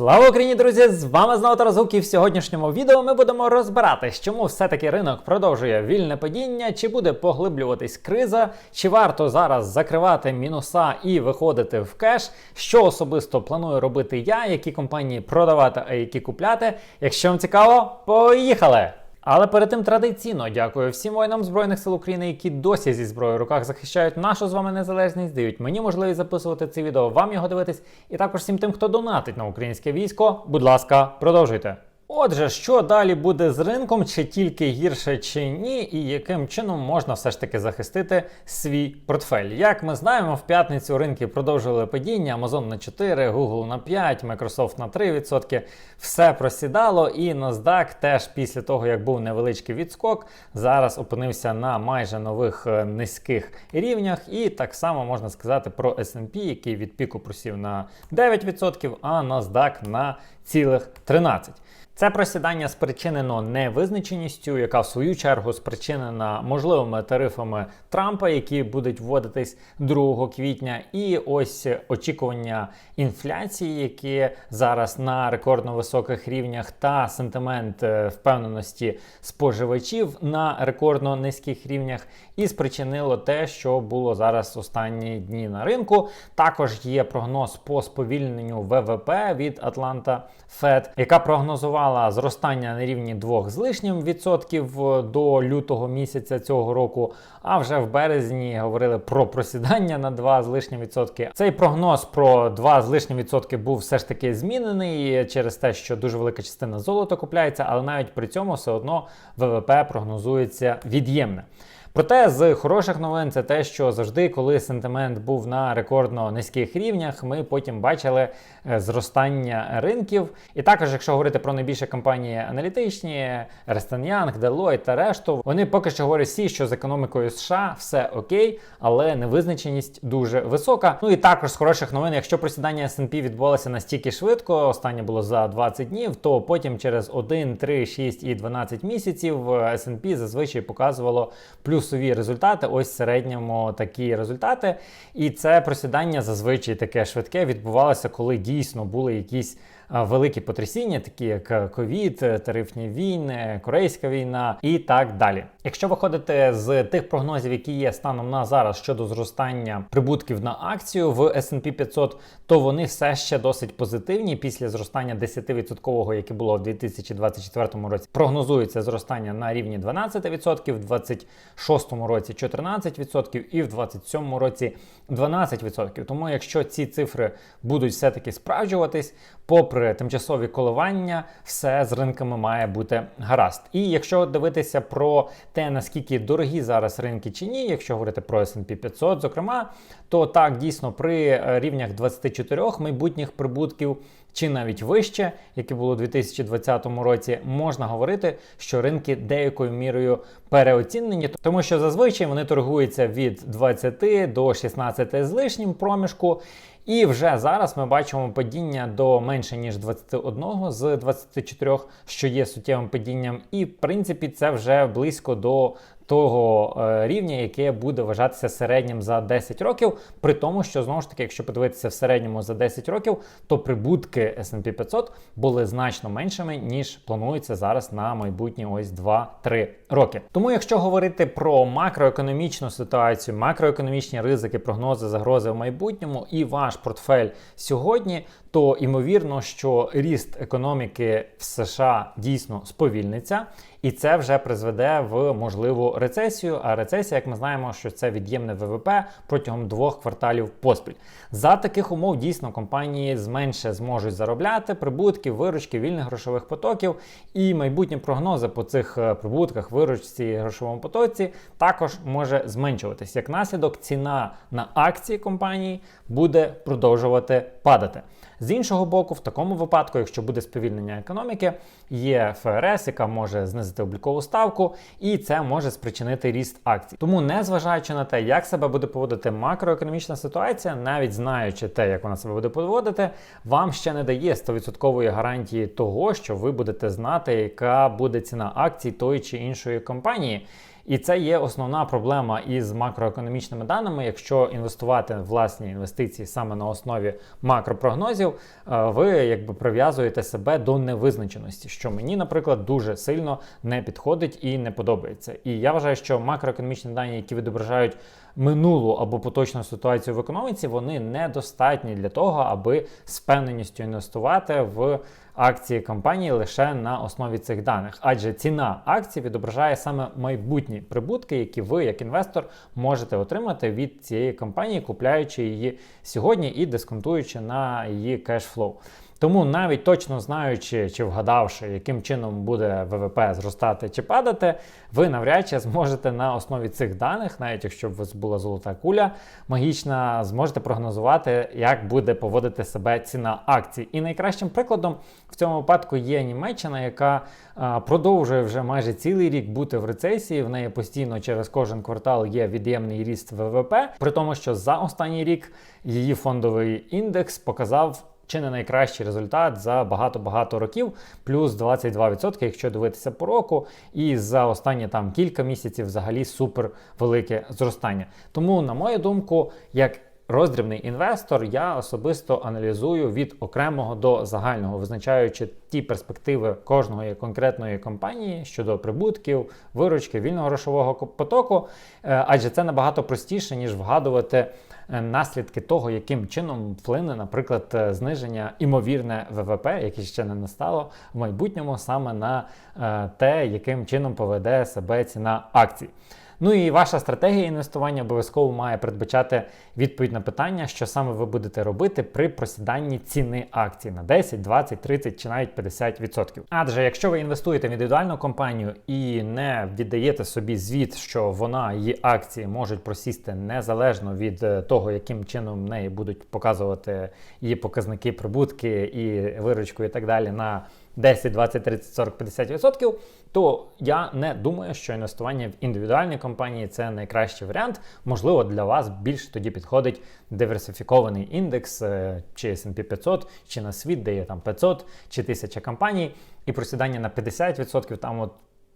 Слава Україні, друзі! З вами знову Тарас Гук, і в сьогоднішньому відео ми будемо розбиратись, чому все-таки ринок продовжує вільне падіння, чи буде поглиблюватись криза, чи варто зараз закривати мінуса і виходити в кеш, що особисто планую робити я, які компанії продавати, а які купляти. Якщо вам цікаво, поїхали! Але перед тим традиційно дякую всім воїнам Збройних сил України, які досі зі зброєю в руках захищають нашу з вами незалежність, дають мені можливість записувати це відео, вам його дивитись, і також всім тим, хто донатить на українське військо. Будь ласка, продовжуйте. Отже, що далі буде з ринком, чи тільки гірше, чи ні, і яким чином можна все ж таки захистити свій портфель? Як ми знаємо, в п'ятницю ринки продовжували падіння: Amazon на 4, Google на 5, Microsoft на 3%. Все просідало, і NASDAQ теж після того, як був невеличкий відскок, зараз опинився на майже нових е, низьких рівнях. І так само можна сказати про S&P, який від піку просів на 9%, а NASDAQ на цілих 13%. Це просідання спричинено невизначеністю, яка в свою чергу спричинена можливими тарифами Трампа, які будуть вводитись 2 квітня, і ось очікування інфляції, які зараз на рекордно високих рівнях, та сентимент е, впевненості споживачів на рекордно низьких рівнях, і спричинило те, що було зараз останні дні на ринку. Також є прогноз по сповільненню ВВП від Атланта Фед, яка прогнозувала зростання на рівні 2 з лишнім відсотків до лютого місяця цього року. А вже в березні говорили про просідання на 2 з лишнім відсотки. Цей прогноз про 2 з лишнім відсотки був все ж таки змінений через те, що дуже велика частина золота купляється, але навіть при цьому все одно ВВП прогнозується від'ємне. Проте з хороших новин це те, що завжди, коли сентимент був на рекордно низьких рівнях, ми потім бачили е, зростання ринків. І також, якщо говорити про найбільші компанії аналітичні, Ernst Young, Deloitte та решту, вони поки що говорять всі, що з економікою США все окей, але невизначеність дуже висока. Ну і також з хороших новин, якщо просідання S&P відбулося настільки швидко, останнє було за 20 днів, то потім через 1, 3, 6 і 12 місяців S&P зазвичай показувало плюс плюсові результати, ось в середньому такі результати. І це просідання зазвичай таке швидке відбувалося, коли дійсно були якісь великі потрясіння, такі як ковід, тарифні війни, корейська війна і так далі. Якщо виходити з тих прогнозів, які є станом на зараз щодо зростання прибутків на акцію в S&P 500, то вони все ще досить позитивні після зростання 10%, яке було в 2024 році. Прогнозується зростання на рівні 12%, в 2026 році 14% і в 2027 році 12%. Тому, якщо ці цифри будуть все-таки справджуватись, попри тимчасові коливання, все з ринками має бути гаразд. І якщо дивитися про те, наскільки дорогі зараз ринки чи ні, якщо говорити про S&P 500, зокрема, то так дійсно при е, рівнях 24 майбутніх прибутків. Чи навіть вище, яке було у 2020 році, можна говорити, що ринки деякою мірою переоцінені, тому що зазвичай вони торгуються від 20 до 16 з лишнім проміжку. І вже зараз ми бачимо падіння до менше ніж 21 з 24, що є суттєвим падінням, і в принципі це вже близько до того е, рівня, яке буде вважатися середнім за 10 років. При тому, що знову ж таки, якщо подивитися в середньому за 10 років, то прибутки S&P 500 були значно меншими, ніж планується зараз на майбутні ось 2-3 роки. Тому, якщо говорити про макроекономічну ситуацію, макроекономічні ризики, прогнози, загрози в майбутньому і ваш портфель сьогодні, то ймовірно, що ріст економіки в США дійсно сповільниться, і це вже призведе в можливу рецесію. А рецесія, як ми знаємо, що це від'ємне ВВП протягом двох кварталів поспіль. За таких умов дійсно компанії зменше зможуть заробляти прибутки, виручки, вільних грошових потоків, і майбутні прогнози по цих е, прибутках, виручці і грошовому потоці також може зменшуватись. Як наслідок, ціна на акції компанії буде продовжувати падати. З іншого боку, в такому випадку, якщо буде сповільнення економіки, є ФРС, яка може знизити облікову ставку, і це може спричинити ріст акцій. Тому, незважаючи на те, як себе буде поводити макроекономічна ситуація, навіть знаючи те, як вона себе буде поводити, вам ще не дає 100% гарантії того, що ви будете знати, яка буде ціна акцій тої чи іншої компанії. І це є основна проблема із макроекономічними даними. Якщо інвестувати в власні інвестиції саме на основі макропрогнозів, е, ви якби прив'язуєте себе до невизначеності, що мені, наприклад, дуже сильно не підходить і не подобається. І я вважаю, що макроекономічні дані, які відображають минулу або поточну ситуацію в економіці, вони недостатні для того, аби з певненістю інвестувати в акції компанії лише на основі цих даних, адже ціна акцій відображає саме майбутні прибутки, які ви, як інвестор, можете отримати від цієї компанії, купляючи її сьогодні і дисконтуючи на її кешфлоу. Тому навіть точно знаючи чи вгадавши, яким чином буде ВВП зростати чи падати, ви навряд чи зможете на основі цих даних, навіть якщо б у вас була золота куля магічна, зможете прогнозувати, як буде поводити себе ціна акцій. І найкращим прикладом в цьому випадку є Німеччина, яка продовжує вже майже цілий рік бути в рецесії. В неї постійно через кожен квартал є від'ємний ріст ВВП, при тому, що за останній рік її фондовий індекс показав чи не найкращий результат за багато-багато років, плюс 22%, якщо дивитися по року, і за останні там кілька місяців взагалі супер велике зростання. Тому, на мою думку, як Роздрібний інвестор я особисто аналізую від окремого до загального, визначаючи ті перспективи кожної конкретної компанії щодо прибутків, виручки, вільного грошового потоку, е, адже це набагато простіше ніж вгадувати Е, наслідки того, яким чином вплине, наприклад, е, зниження імовірне ВВП, яке ще не настало в майбутньому, саме на те, яким чином поведе себе ціна акцій. Ну і ваша стратегія інвестування обов'язково має передбачати відповідь на питання, що саме ви будете робити при просіданні ціни акцій на 10, 20, 30 чи навіть 50%. Адже якщо ви інвестуєте в індивідуальну компанію і не віддаєте собі звіт, що вона її акції можуть просісти незалежно від е, того, яким чином неї будуть показувати її показники прибутки і виручку, і так далі на 10, 20, 30, 40, 50%, то я не думаю, що інвестування в індивідуальні компанії це найкращий варіант. Можливо, для вас більше тоді підходить диверсифікований індекс е, чи S&P 500, чи на світ, де є там 500 чи 1000 компаній, і просідання на 50% там от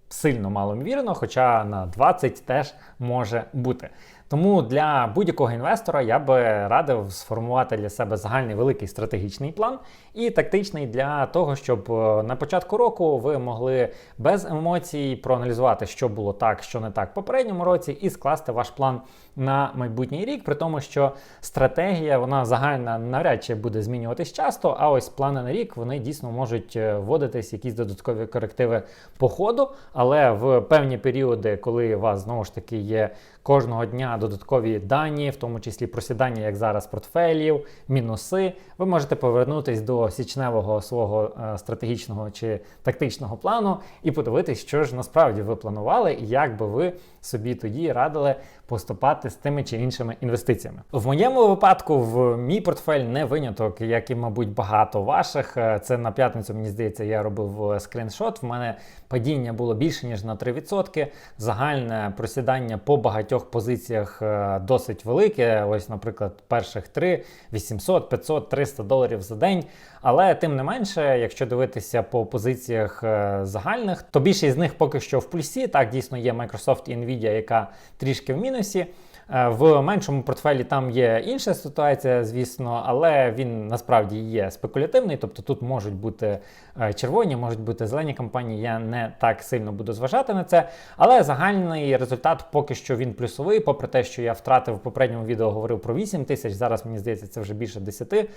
сильно маломірно, хоча на 20 теж може бути. Тому для будь-якого інвестора я би радив сформувати для себе загальний великий стратегічний план і тактичний для того, щоб е, на початку року ви могли без емоцій проаналізувати, що було так, що не так попередньому році, і скласти ваш план на майбутній рік, при тому, що стратегія вона загальна навряд чи буде змінюватись часто. А ось плани на рік вони дійсно можуть е, вводитись якісь додаткові корективи по ходу, але в певні періоди, коли у вас знову ж таки є кожного дня додаткові дані, в тому числі просідання, як зараз, портфелів, мінуси, ви можете повернутись до січневого свого е, стратегічного чи тактичного плану і подивитись, що ж насправді ви планували, і як би ви собі тоді радили поступати з тими чи іншими інвестиціями. В моєму випадку, в мій портфель не виняток, як і, мабуть, багато ваших. Е, це на п'ятницю, мені здається, я робив е, скріншот. В мене падіння було більше ніж на 3%. Загальне просідання по багатьох позиціях е, досить велике. Ось, наприклад, перших три 800, 500, 300 доларів за день. Але тим не менше, якщо дивитися по позиціях загальних, то більшість з них поки що в плюсі. Так дійсно є Microsoft і Nvidia, яка трішки в мінусі. Е, в меншому портфелі там є інша ситуація, звісно, але він насправді є спекулятивний, тобто тут можуть бути е, червоні, можуть бути зелені компанії. Я не так сильно буду зважати на це. Але загальний результат поки що він плюсовий, попри те, що я втратив в попередньому відео, говорив про 8 тисяч. Зараз мені здається, це вже більше 10.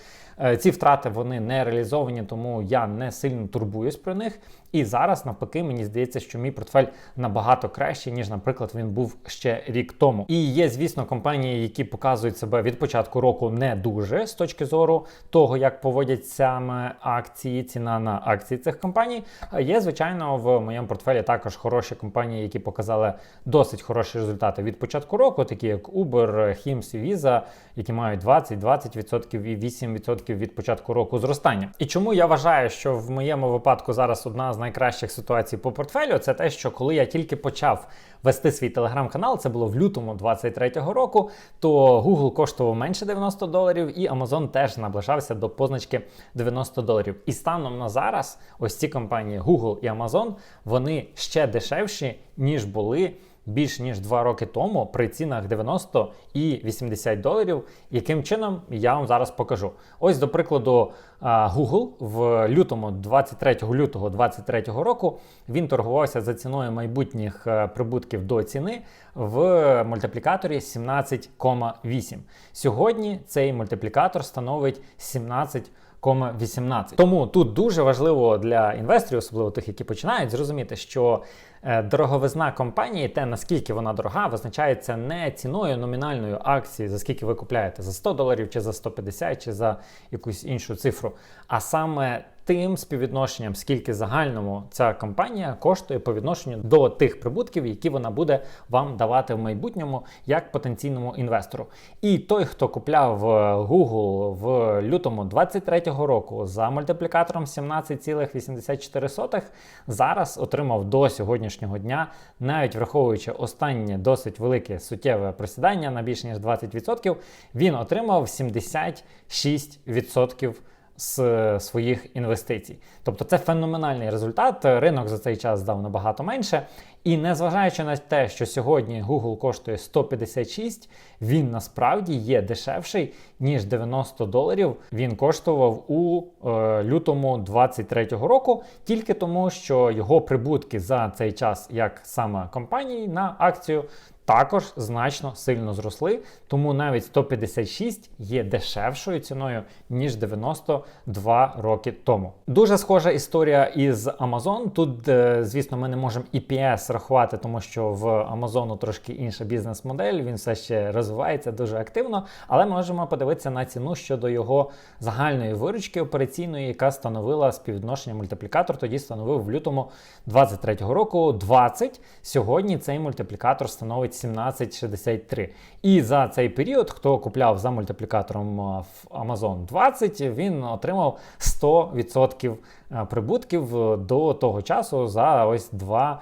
Е, ці втрати вони не реалізовані, тому я не сильно турбуюсь про них. І зараз, навпаки, мені здається, що мій портфель набагато кращий, ніж, наприклад, він був ще рік тому. І є, звісно, компанії, які показують себе від початку року не дуже з точки зору того, як поводять саме акції, ціна на акції цих компаній. Є, звичайно, в моєму портфелі також хороші компанії, які показали досить хороші результати від початку року, такі як Uber, Hims і Visa, які мають 20-20% і 8% від початку року зростання. І чому я вважаю, що в моєму випадку зараз одна з найкращих ситуацій по портфелю, це те, що коли я тільки почав вести свій телеграм-канал, це було в лютому 23-го року, то Google коштував менше 90 доларів, і Amazon теж наближався до позначки 90 доларів. І станом на зараз, ось ці компанії Google і Amazon, вони ще дешевші, ніж були більш ніж 2 роки тому при цінах 90 і 80 доларів. Яким чином я вам зараз покажу. Ось, до прикладу, Google в лютому, 23 лютого 2023 року, він торгувався за ціною майбутніх е, прибутків до ціни в мультиплікаторі 17,8. Сьогодні цей мультиплікатор становить 17. 18. Тому тут дуже важливо для інвесторів, особливо тих, які починають, зрозуміти, що е, дороговизна компанії, те наскільки вона дорога, визначається не ціною номінальною акції, за скільки ви купляєте за 100 доларів, чи за 150, чи за якусь іншу цифру, а саме тим співвідношенням, скільки загальному ця компанія коштує по відношенню до тих прибутків, які вона буде вам давати в майбутньому як потенційному інвестору. І той, хто купляв е, Google в лютому 23-го року за мультиплікатором 17,84, зараз отримав до сьогоднішнього дня, навіть враховуючи останнє досить велике суттєве просідання на більше ніж 20%, він отримав 76% з своїх інвестицій. Тобто це феноменальний результат. Ринок за цей час здав набагато менше. І незважаючи на те, що сьогодні Google коштує 156, він насправді є дешевший, ніж 90 доларів він коштував у е, лютому 23-го року, тільки тому, що його прибутки за цей час, як саме компанії на акцію, також значно сильно зросли, тому навіть 156 є дешевшою ціною, ніж 92 роки тому. Дуже схожа історія із Amazon. Тут, е, звісно, ми не можемо EPS рахувати, тому що в Amazon трошки інша бізнес-модель, він все ще розвивається дуже активно, але можемо подивитися на ціну щодо його загальної виручки операційної, яка становила співвідношення мультиплікатор, тоді становив в лютому 23-го року 20. Сьогодні цей мультиплікатор становить 1763. І за цей період, хто купляв за мультиплікатором в Amazon 20, він отримав 100% прибутків до того часу за ось 2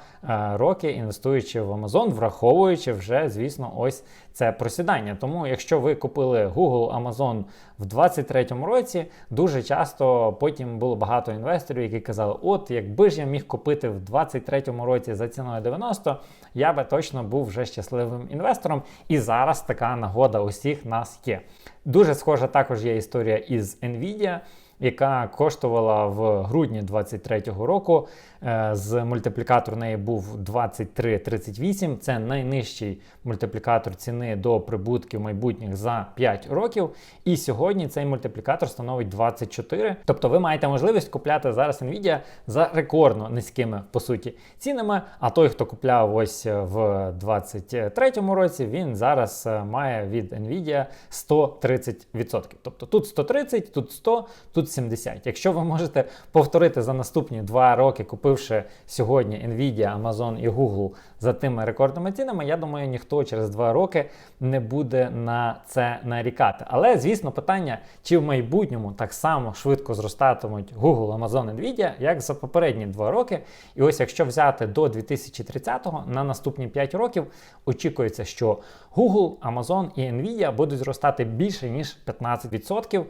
роки, інвестуючи в Amazon, враховуючи вже, звісно, ось це просідання. Тому, якщо ви купили Google, Amazon в 2023 році, дуже часто потім було багато інвесторів, які казали: От, якби ж я міг купити в 2023 році за ціною 90, я би точно був вже щасливим інвестором. І зараз така нагода усіх нас є. Дуже схожа також є історія із Nvidia яка коштувала в грудні 2023 року. Е, з мультиплікатор неї був 23,38. Це найнижчий мультиплікатор ціни до прибутків майбутніх за 5 років. І сьогодні цей мультиплікатор становить 24. Тобто ви маєте можливість купляти зараз Nvidia за рекордно низькими по суті цінами. А той, хто купляв ось в 2023 році, він зараз е, має від Nvidia 130%. Тобто тут 130, тут 100, тут тут 70. Якщо ви можете повторити за наступні два роки, купивши сьогодні Nvidia, Amazon і Google за тими рекордними цінами, я думаю, ніхто через два роки не буде на це нарікати. Але, звісно, питання, чи в майбутньому так само швидко зростатимуть Google, Amazon, Nvidia, як за попередні два роки. І ось якщо взяти до 2030-го, на наступні 5 років очікується, що Google, Amazon і Nvidia будуть зростати більше ніж 15%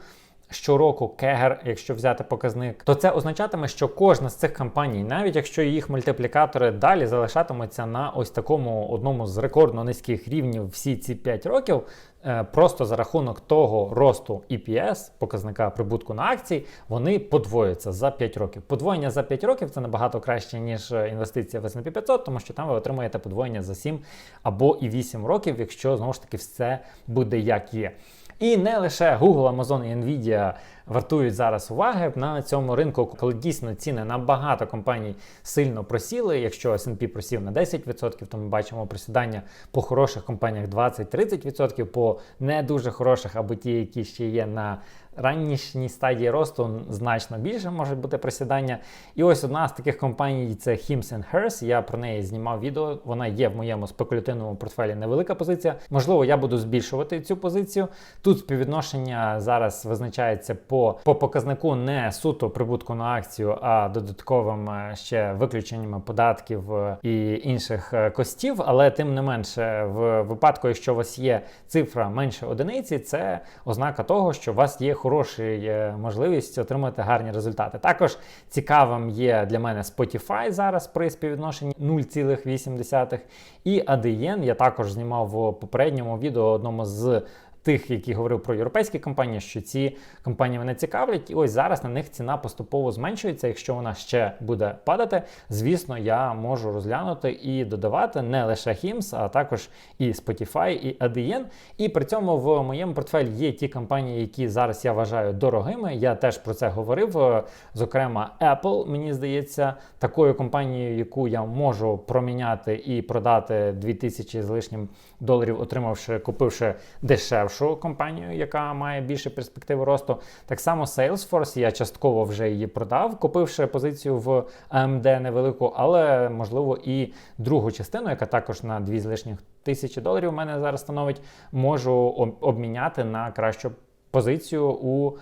щороку кегер, якщо взяти показник, то це означатиме, що кожна з цих компаній, навіть якщо їх мультиплікатори далі залишатимуться на ось такому одному з рекордно низьких рівнів всі ці 5 років. Е, просто за рахунок того росту EPS, показника прибутку на акції, вони подвоюються за 5 років. Подвоєння за 5 років це набагато краще, ніж інвестиція в S&P 500, тому що там ви отримуєте подвоєння за 7 або і 8 років, якщо знову ж таки все буде як є. І не лише Google, Amazon і Nvidia вартують зараз уваги на цьому ринку, коли дійсно ціни на багато компаній сильно просіли. Якщо S&P просів на 10%, то ми бачимо просідання по хороших компаніях 20-30%, по не дуже хороших або ті, які ще є на раннішній стадії росту значно більше може бути присідання. І ось одна з таких компаній це Hims Hers. Я про неї знімав відео. Вона є в моєму спекулятивному портфелі невелика позиція. Можливо, я буду збільшувати цю позицію. Тут співвідношення зараз визначається по по, по показнику не суто прибутку на акцію, а додатковим е, ще виключеннями податків е, і інших е, костів. Але тим не менше, в випадку, якщо у вас є цифра менше одиниці, це ознака того, що у вас є хороша можливість отримати гарні результати. Також цікавим є для мене Spotify зараз при співвідношенні 0,8. І ADN я також знімав в попередньому відео одному з тих, які говорив про європейські компанії, що ці компанії мене цікавлять, і ось зараз на них ціна поступово зменшується. Якщо вона ще буде падати, звісно, я можу розглянути і додавати не лише HIMS, а також і Spotify, і ADN. І при цьому в моєму портфелі є ті компанії, які зараз я вважаю дорогими. Я теж про це говорив. Зокрема, Apple, мені здається, такою компанією, яку я можу проміняти і продати 2000 з лишнім доларів, отримавши, купивши дешевше хорошу компанію, яка має більше перспективи росту. Так само Salesforce, я частково вже її продав, купивши позицію в AMD невелику, але можливо і другу частину, яка також на дві з лишніх тисячі доларів у мене зараз становить, можу обміняти на кращу позицію у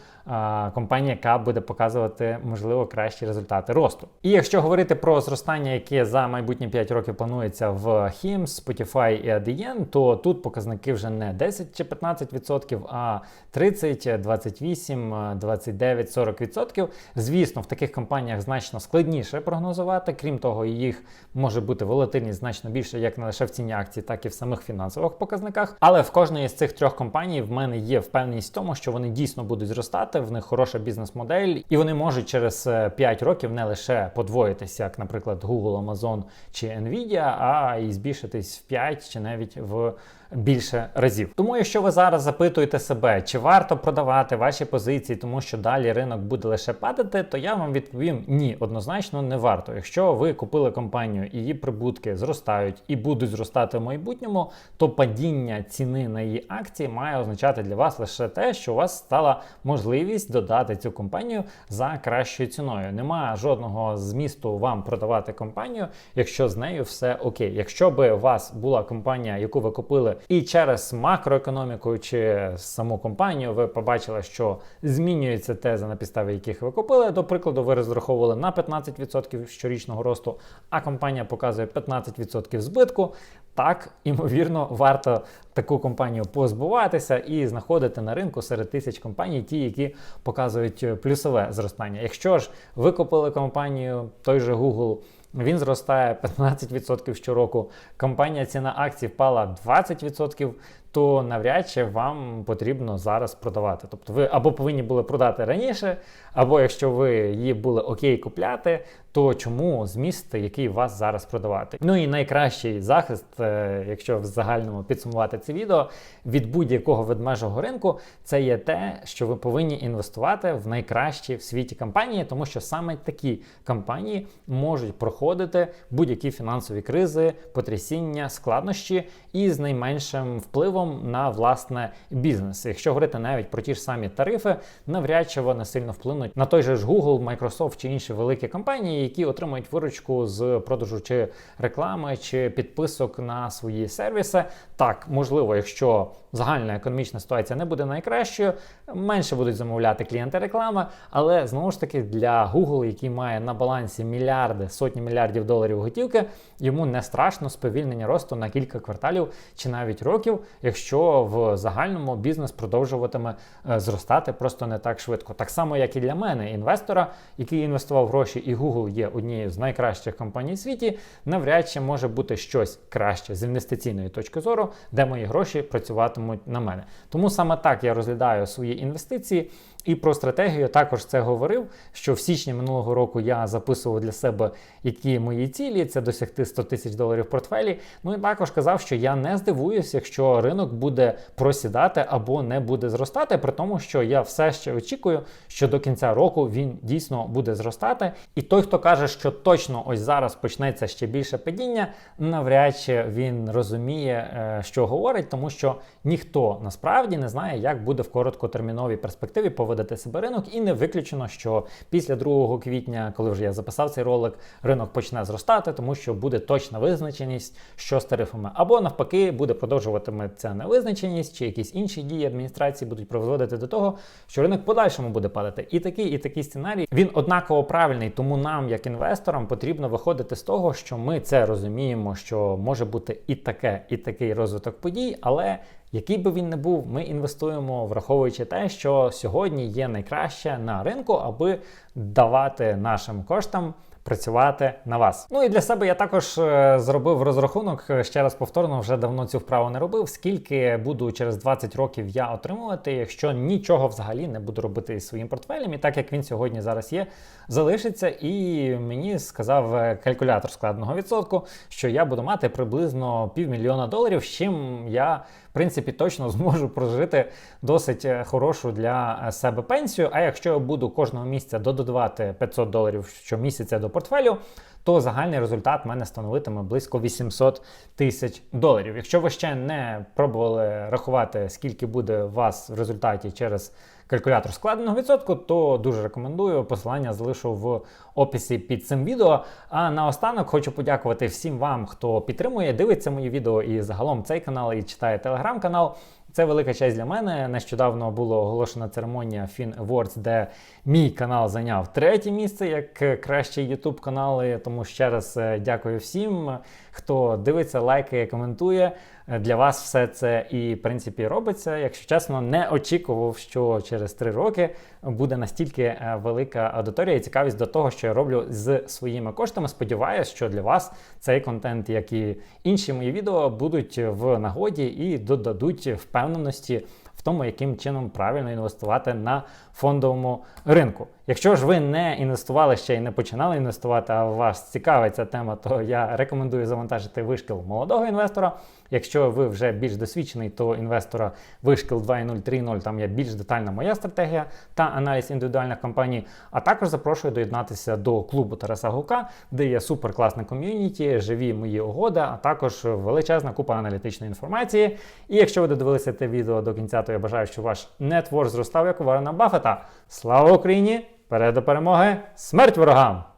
компанія, яка буде показувати можливо кращі результати росту. І якщо говорити про зростання, яке за майбутні 5 років планується в HIMS, Spotify і ADN, то тут показники вже не 10 чи 15%, а 30, 28, 29, 40%. Звісно, в таких компаніях значно складніше прогнозувати. Крім того, їх може бути волатильність значно більше, як не лише в ціні акцій, так і в самих фінансових показниках. Але в кожної з цих трьох компаній в мене є впевненість в тому, що вони дійсно будуть зростати в них хороша бізнес-модель, і вони можуть через 5 е, років не лише подвоїтися, як, наприклад, Google, Amazon чи Nvidia, а і збільшитись в 5 чи навіть в більше разів. Тому, якщо ви зараз запитуєте себе, чи варто продавати ваші позиції, тому що далі ринок буде лише падати, то я вам відповім ні, однозначно не варто. Якщо ви купили компанію і її прибутки зростають і будуть зростати в майбутньому, то падіння ціни на її акції має означати для вас лише те, що у вас стала можливість додати цю компанію за кращою ціною. Немає жодного змісту вам продавати компанію, якщо з нею все окей. Якщо би у вас була компанія, яку ви купили і через макроекономіку чи саму компанію ви побачили, що змінюється теза, на підставі яких ви купили. До прикладу, ви розраховували на 15% щорічного росту, а компанія показує 15% збитку. Так, імовірно, варто таку компанію позбуватися і знаходити на ринку серед тисяч компаній, ті, які показують плюсове зростання. Якщо ж ви купили компанію, той же Google. Він зростає 15% щороку. Компанія ціна акцій впала 20% то навряд чи вам потрібно зараз продавати. Тобто ви або повинні були продати раніше, або якщо ви її були окей купляти, то чому зміст, який вас зараз продавати? Ну і найкращий захист, е, якщо в загальному підсумувати це відео, від будь-якого ведмежого ринку, це є те, що ви повинні інвестувати в найкращі в світі компанії, тому що саме такі компанії можуть проходити будь-які фінансові кризи, потрясіння, складнощі і з найменшим впливом на власне бізнес. Якщо говорити навіть про ті ж самі тарифи, навряд чи вони сильно вплинуть на той же ж Google, Microsoft чи інші великі компанії, які отримують виручку з продажу чи реклами, чи підписок на свої сервіси. Так, можливо, якщо загальна економічна ситуація не буде найкращою, менше будуть замовляти клієнти реклами, але знову ж таки для Google, який має на балансі мільярди, сотні мільярдів доларів готівки, йому не страшно сповільнення росту на кілька кварталів чи навіть років якщо в загальному бізнес продовжуватиме е, зростати просто не так швидко. Так само, як і для мене, інвестора, який інвестував гроші, і Google є однією з найкращих компаній в світі, навряд чи може бути щось краще з інвестиційної точки зору, де мої гроші працюватимуть на мене. Тому саме так я розглядаю свої інвестиції. І про стратегію також це говорив, що в січні минулого року я записував для себе, які мої цілі це досягти 100 тисяч доларів в портфелі. Ну і також казав, що я не здивуюся, якщо ринок буде просідати або не буде зростати, при тому, що я все ще очікую, що до кінця року він дійсно буде зростати. І той, хто каже, що точно ось зараз почнеться ще більше падіння, навряд чи він розуміє, е, що говорить, тому що ніхто насправді не знає, як буде в короткотерміновій перспективі поведення поводити себе ринок, і не виключено, що після 2 квітня, коли вже я записав цей ролик, ринок почне зростати, тому що буде точна визначеність, що з тарифами, або навпаки, буде продовжуватиме ця невизначеність, чи якісь інші дії адміністрації будуть призводити до того, що ринок подальшому буде падати. І такий, і такий сценарій він однаково правильний. Тому нам, як інвесторам, потрібно виходити з того, що ми це розуміємо, що може бути і таке, і такий розвиток подій, але який би він не був, ми інвестуємо, враховуючи те, що сьогодні є найкраще на ринку, аби давати нашим коштам. Працювати на вас. Ну і для себе я також е, зробив розрахунок. е, Ще раз повторно, вже давно цю вправу не робив. Скільки буду через 20 років я отримувати, якщо нічого взагалі не буду робити із своїм портфелем, і так як він сьогодні зараз є, залишиться. І мені сказав е, калькулятор складного відсотку, що я буду мати приблизно півмільйона доларів, з чим я. В принципі, точно зможу прожити досить хорошу для себе пенсію. А якщо я буду кожного місяця додавати 500 доларів щомісяця до портфелю, то загальний результат в мене становитиме близько 800 тисяч доларів. Якщо ви ще не пробували рахувати, скільки буде у вас в результаті через калькулятор складеного відсотку, то дуже рекомендую. Посилання залишу в описі під цим відео. А наостанок хочу подякувати всім вам, хто підтримує, дивиться мої відео і загалом цей канал, і читає телеграм-канал. Це велика честь для мене. Нещодавно було оголошена церемонія Fin Awards, де мій канал зайняв третє місце як кращий YouTube канал. Тому ще раз е, дякую всім, хто дивиться, лайкає, коментує. Е, Для вас все це і в принципі робиться. Якщо чесно, не очікував, що через три роки буде настільки е, велика аудиторія і цікавість до того, що я роблю з своїми коштами. Сподіваюсь, що для вас цей контент, як і інші мої відео, будуть в нагоді і додадуть впевненості в тому, яким чином правильно інвестувати на фондовому ринку. Якщо ж ви не інвестували ще і не починали інвестувати, а вас цікавить ця тема, то я рекомендую завантажити вишкіл молодого інвестора. Якщо ви вже більш досвідчений, то інвестора вишкіл 2.0, 3.0, там є більш детальна моя стратегія та аналіз індивідуальних компаній. А також запрошую доєднатися до клубу Тараса Гука, де є суперкласне ком'юніті, живі мої угоди, а також величезна купа аналітичної інформації. І якщо ви додивилися те відео до кінця, то я бажаю, щоб ваш нетворк зростав як у Варена Баффета. Слава Україні! Перед до перемоги! Смерть ворогам!